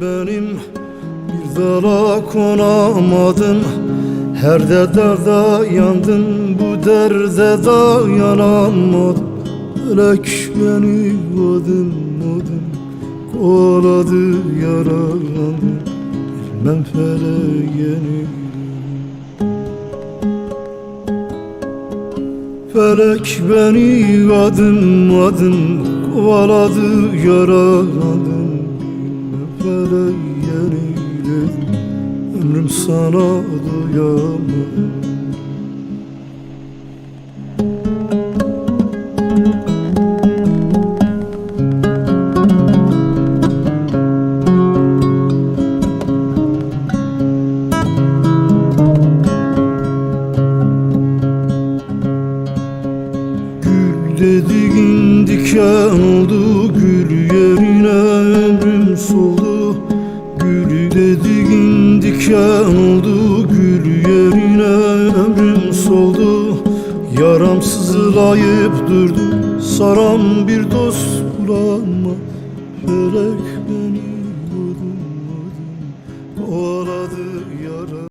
benim Bir dala konamadım. Her derde yandım Bu derde dayanamadım. Felek beni adım adım Kovaladı yaralandım Bilmem feleğini Felek beni adım adım kovaladı yaraladım Felek yeniledi ömrüm sana doyamadım Gül dediğin diken oldu Gül yerine ömrüm soldu Diken oldu gül yerine ömrüm soldu. Yaram sızılayıp durdu Saran bir dost bulama Felek beni adım adım Kovaladı